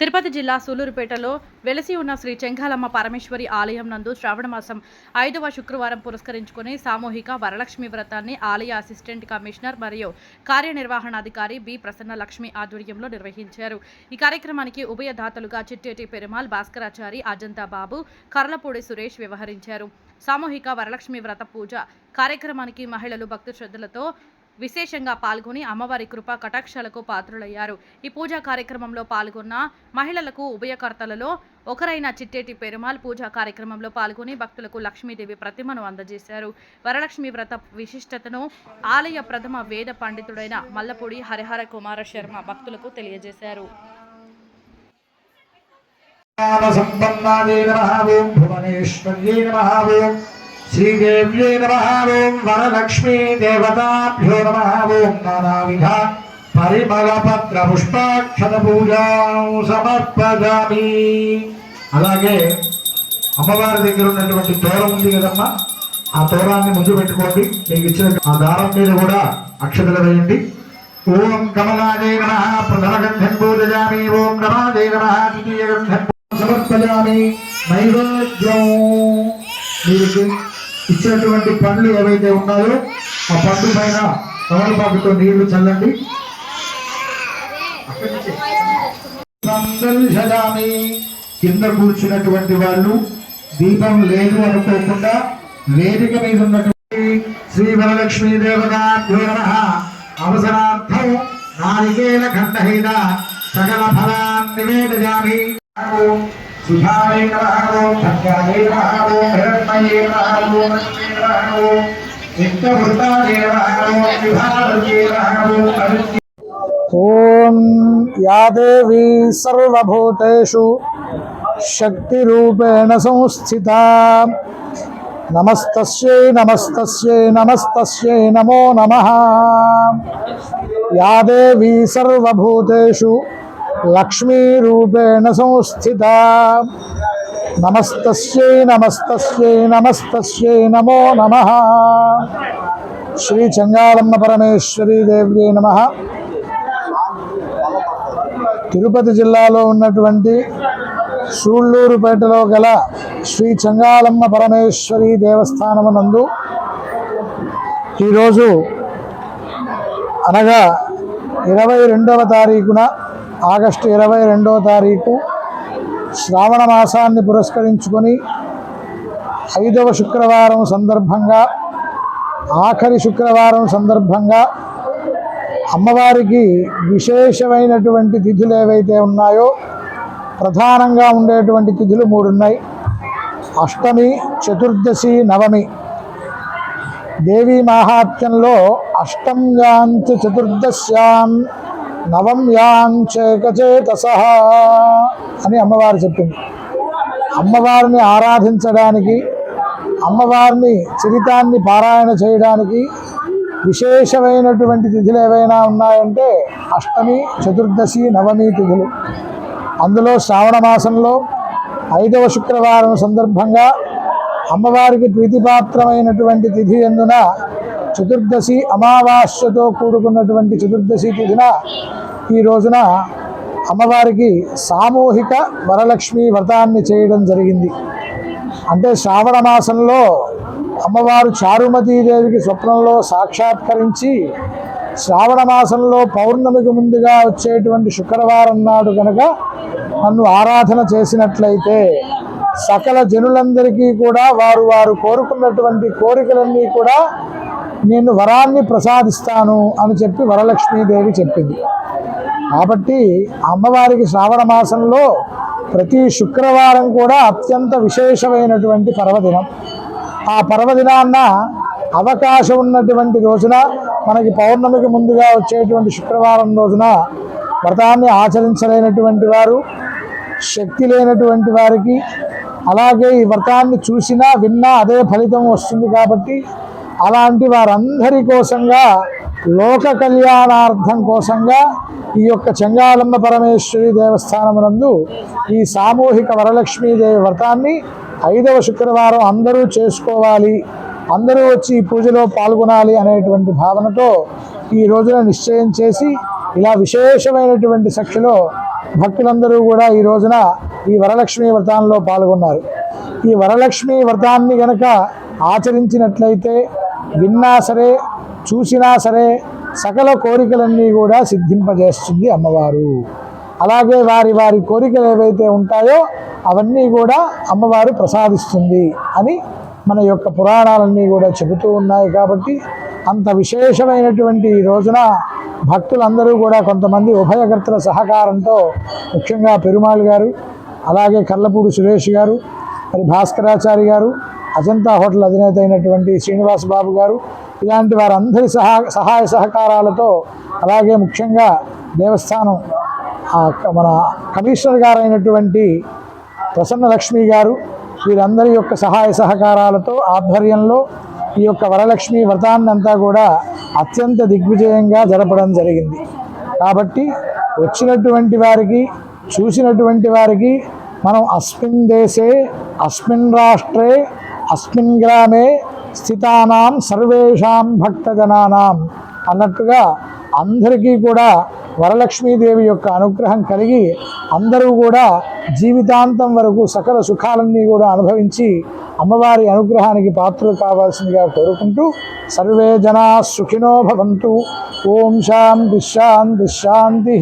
తిరుపతి జిల్లా సూలూరుపేటలో వెలసి ఉన్న శ్రీ చెంగాలమ్మ పరమేశ్వరి ఆలయం నందు శ్రావణ మాసం ఐదవ శుక్రవారం పురస్కరించుకుని సామూహిక వరలక్ష్మి వ్రతాన్ని ఆలయ అసిస్టెంట్ కమిషనర్ మరియు కార్యనిర్వహణాధికారి బి ప్రసన్న లక్ష్మి ఆధ్వర్యంలో నిర్వహించారు. ఈ కార్యక్రమానికి ఉభయదాతలుగా చిట్టేటి పెరుమాల్ భాస్కరాచారి అజంతా బాబు కర్లపూడి సురేష్ వ్యవహరించారు. సామూహిక వరలక్ష్మి వ్రత పూజ కార్యక్రమానికి మహిళలు భక్తి శ్రద్ధలతో విశేషంగా పాల్గొని అమ్మవారి కృప కటాక్షాలకు పాత్రులయ్యారు. ఈ పూజా కార్యక్రమంలో పాల్గొన్న మహిళలకు ఉభయకర్తలలో ఒకరైన చిట్టేటి పెరుమాల్ పూజా కార్యక్రమంలో పాల్గొని భక్తులకు లక్ష్మీదేవి ప్రతిమను అందజేశారు. వరలక్ష్మి వ్రత విశిష్టతను ఆలయ ప్రథమ వేద పండితుడైన మల్లపూడి హరిహర కుమార శర్మ భక్తులకు తెలియజేశారు. ఓం భువనేశ్వర్యే నమః ఓం శ్రీదేవ్యే నమః ఓం వరలక్ష్మీ దేవతాభ్యో నమః ఓం నానావిధ అలాగే అమ్మవారి దగ్గర ఉన్నటువంటి తోరం ఉంది కదమ్మా ఆ తోరాన్ని ముందు పెట్టుకోండి. మీకు ఇచ్చిన ఆ దారం మీద కూడా అక్షతలు వేయండి. ఓం కమలాదే నమ ప్రథమ గంధం పూజయామి. ఓం నమాదే నమ ద్వితీయ గంధం సమర్పయామి. నైవేద్యం. మీకు ఇచ్చినటువంటి పండ్లు ఏవైతే ఉన్నాయో ఆ పండు పైన తమలపాకుతో నీళ్ళు చల్లండి. అక్కడి కింద కూర్చున్నటువంటి వాళ్ళు దీపం లేదు అనుకోకుండా వేదిక మీద ఉన్నటువంటి శ్రీ వరలక్ష్మీ దేవతాభ్యో నమ. అవసరార్థం నారికేల ఖండహీన సకల ఫలాన్ని నివేదయామి सुधारे ग्रहो सत्याये ग्रहो हिरण्मये ग्रहो लक्ष्मे ग्रहो नित्यवृताये ग्रहो विभागे ग्रहो ॐ या देवी सर्वभूतेषु शक्तिरूपेण संस्थिता नमस्तस्यै नमस्तस्यै नमस्तस्यै नमो नमः या देवी सर्वभूतेषु లక్ష్మీరూపేణ సంస్థిత. నమస్తై నమస్తై నమస్తై నమో నమ. శ్రీ చంగాలమ్మ పరమేశ్వరీ దేవ్యే నమ. తిరుపతి జిల్లాలో ఉన్నటువంటి సూళ్ళూరుపేటలో గల శ్రీ చంగాలమ్మ పరమేశ్వరి దేవస్థానమునందు ఈరోజు అనగా ఇరవై రెండవ తారీఖున ఆగస్టు ఇరవై రెండవ తారీఖు శ్రావణ మాసాన్ని పురస్కరించుకొని ఐదవ శుక్రవారం సందర్భంగా ఆఖరి శుక్రవారం సందర్భంగా అమ్మవారికి విశేషమైనటువంటి తిథులు ఏవైతే ఉన్నాయో ప్రధానంగా ఉండేటువంటి తిథులు మూడు ఉన్నాయి అష్టమి చతుర్దశి నవమి. దేవీ మాహాత్త్యంలో అష్టంగాంత చతుర్దశ్యాన్ చతుర్దశ్యాం నవమ్యాంచేకచేతస అని అమ్మవారు చెప్పింది. అమ్మవారిని ఆరాధించడానికి అమ్మవారిని చరితాన్ని పారాయణ చేయడానికి విశేషమైనటువంటి తిథులు ఏవైనా ఉన్నాయంటే అష్టమి చతుర్దశి నవమి తిథులు. అందులో శ్రావణ మాసంలో ఐదవ శుక్రవారం సందర్భంగా అమ్మవారికి ప్రీతిపాత్రమైనటువంటి తిథి ఎందున చతుర్దశి అమావాస్యతో కూడుకున్నటువంటి చతుర్దశి తిథిన ఈ రోజున అమ్మవారికి సామూహిక వరలక్ష్మి వ్రతాన్ని చేయడం జరిగింది. అంటే శ్రావణ మాసంలో అమ్మవారు చారుమతీదేవికి స్వప్నంలో సాక్షాత్కరించి శ్రావణ మాసంలో పౌర్ణమికి ముందుగా వచ్చేటువంటి శుక్రవారం నాడు కనుక నన్ను ఆరాధన చేసినట్లయితే సకల జనులందరికీ కూడా వారు వారు కోరుకున్నటువంటి కోరికలన్నీ కూడా నేను వరాన్ని ప్రసాదిస్తాను అని చెప్పి వరలక్ష్మీదేవి చెప్పింది. కాబట్టి అమ్మవారికి శ్రావణ మాసంలో ప్రతి శుక్రవారం కూడా అత్యంత విశేషమైనటువంటి పర్వదినం. ఆ పర్వదినాన్న అవకాశం ఉన్నటువంటి రోజున మనకి పౌర్ణమికి ముందుగా వచ్చేటువంటి శుక్రవారం రోజున వ్రతాన్ని ఆచరించలేనటువంటి వారు శక్తి లేనటువంటి వారికి అలాగే ఈ వ్రతాన్ని చూసినా విన్నా అదే ఫలితం వస్తుంది కాబట్టి అలాంటి వారందరి కోసంగా లోక కళ్యాణార్థం కోసంగా ఈ యొక్క చెంగాలమ్మ పరమేశ్వరి దేవస్థానమునందు ఈ సామూహిక వరలక్ష్మీదేవి వ్రతాన్ని ఐదవ శుక్రవారం అందరూ చేసుకోవాలి అందరూ వచ్చి ఈ పూజలో పాల్గొనాలి అనేటువంటి భావనతో ఈ రోజున నిశ్చయం చేసి ఇలా విశేషమైనటువంటి శక్తిలో భక్తులందరూ కూడా ఈ రోజున ఈ వరలక్ష్మి వ్రతంలో పాల్గొన్నారు. ఈ వరలక్ష్మి వ్రతాన్ని గనక ఆచరించినట్లయితే విన్నా సరే చూసినా సరే సకల కోరికలన్నీ కూడా సిద్ధింపజేస్తుంది అమ్మవారు. అలాగే వారి వారి కోరికలు ఏవైతే ఉంటాయో అవన్నీ కూడా అమ్మవారు ప్రసాదిస్తుంది అని మన యొక్క పురాణాలన్నీ కూడా చెబుతూ ఉన్నాయి కాబట్టి అంత విశేషమైనటువంటి ఈ రోజున భక్తులందరూ కూడా కొంతమంది ఉభయకర్తల సహకారంతో ముఖ్యంగా పెరుమాళ్ గారు అలాగే కర్లపూడి సురేష్ గారు మరి భాస్కరాచారి గారు అజంతా హోటల్ అధినేత అయినటువంటి శ్రీనివాస్ బాబు గారు ఇలాంటి వారందరి సహా సహాయ సహకారాలతో అలాగే ముఖ్యంగా దేవస్థానం మన కమిషనర్ గారు అయినటువంటి ప్రసన్న లక్ష్మి గారు వీరందరి యొక్క సహాయ సహకారాలతో ఆధ్వర్యంలో ఈ యొక్క వరలక్ష్మి వ్రతాన్ని అంతా కూడా అత్యంత దిగ్విజయంగా జరపడం జరిగింది. కాబట్టి వచ్చినటువంటి వారికి చూసినటువంటి వారికి మనం అస్మిన్ దేశే అస్మిన్ రాష్ట్రే అస్మిన్ గ్రామే స్థితానాం సర్వేషాం భక్తజనానాం అన్నట్టుగా అందరికీ కూడా వరలక్ష్మీదేవి యొక్క అనుగ్రహం కలిగి అందరూ కూడా జీవితాంతం వరకు సకల సుఖాలన్నీ కూడా అనుభవించి అమ్మవారి అనుగ్రహానికి పాత్రలు కావాల్సిందిగా కోరుకుంటూ సర్వే జనా సుఖినో భవంతు. ఓం శాంతి శాంతి శాంతి.